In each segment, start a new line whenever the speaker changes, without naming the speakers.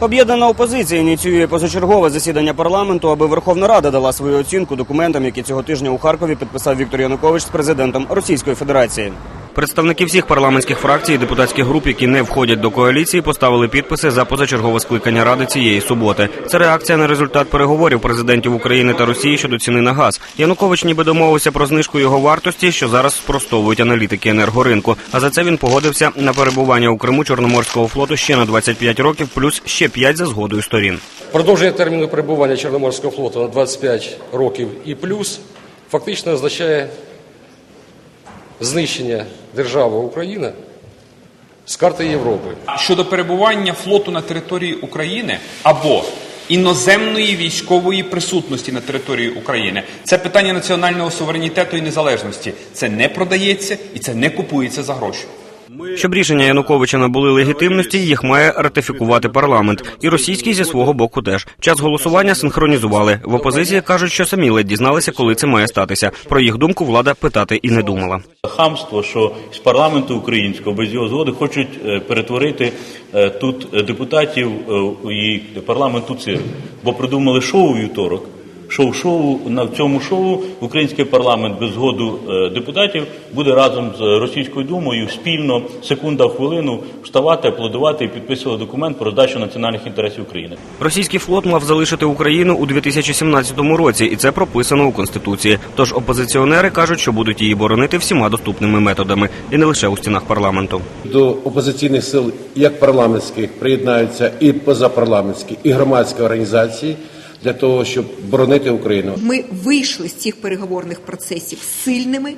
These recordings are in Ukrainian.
Об'єднана опозиція ініціює позачергове засідання парламенту, аби Верховна Рада дала свою оцінку документам, які цього тижня у Харкові підписав Віктор Янукович з президентом Російської Федерації. Представники всіх парламентських фракцій і депутатських груп, які не входять до коаліції, поставили підписи за позачергове скликання ради цієї суботи. Це реакція на результат переговорів президентів України та Росії щодо ціни на газ. Янукович ніби домовився про знижку його вартості, що зараз спростовують аналітики енергоринку. А за це він погодився на перебування у Криму Чорноморського флоту ще на 25 років, плюс ще 5 за згодою сторін.
Продовження терміну перебування Чорноморського флоту на 25 років і плюс фактично означає знищення держави Україна з карти Європи.
щодо перебування флоту на території України або іноземної військової присутності на території України. Це питання національного суверенітету і незалежності. Це не продається і це не купується за гроші.
Щоб рішення Януковича набули легітимності, їх має ратифікувати парламент. І російський зі свого боку теж. Час голосування синхронізували. В опозиції кажуть, що самі ледь дізналися, коли це має статися. Про їх думку влада питати і не думала.
Хамство, що з парламенту українського без його згоди хочуть е, перетворити е, тут депутатів е, і парламент у цирк. Бо придумали шоу вівторок. Шоу-шоу на цьому шоу український парламент без згоду е, депутатів буде разом з російською думою спільно секунда в хвилину вставати, аплодувати і підписувати документ про здачу національних інтересів України.
Російський флот мав залишити Україну у 2017 році, і це прописано у конституції. Тож опозиціонери кажуть, що будуть її боронити всіма доступними методами, і не лише у стінах парламенту.
До опозиційних сил, як парламентських, приєднаються і позапарламентські, і громадські організації для того, щоб боронити Україну.
Ми вийшли з цих переговорних процесів сильними,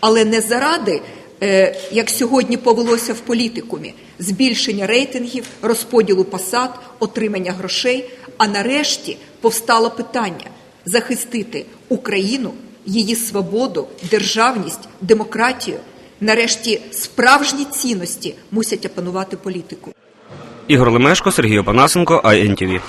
але не заради, е, як сьогодні повелося в політикумі, збільшення рейтингів, розподілу посад, отримання грошей. А нарешті повстало питання захистити Україну, її свободу, державність, демократію. Нарешті справжні цінності мусять опанувати політику.
Ігор Лемешко, Сергій Опанасенко, INTV.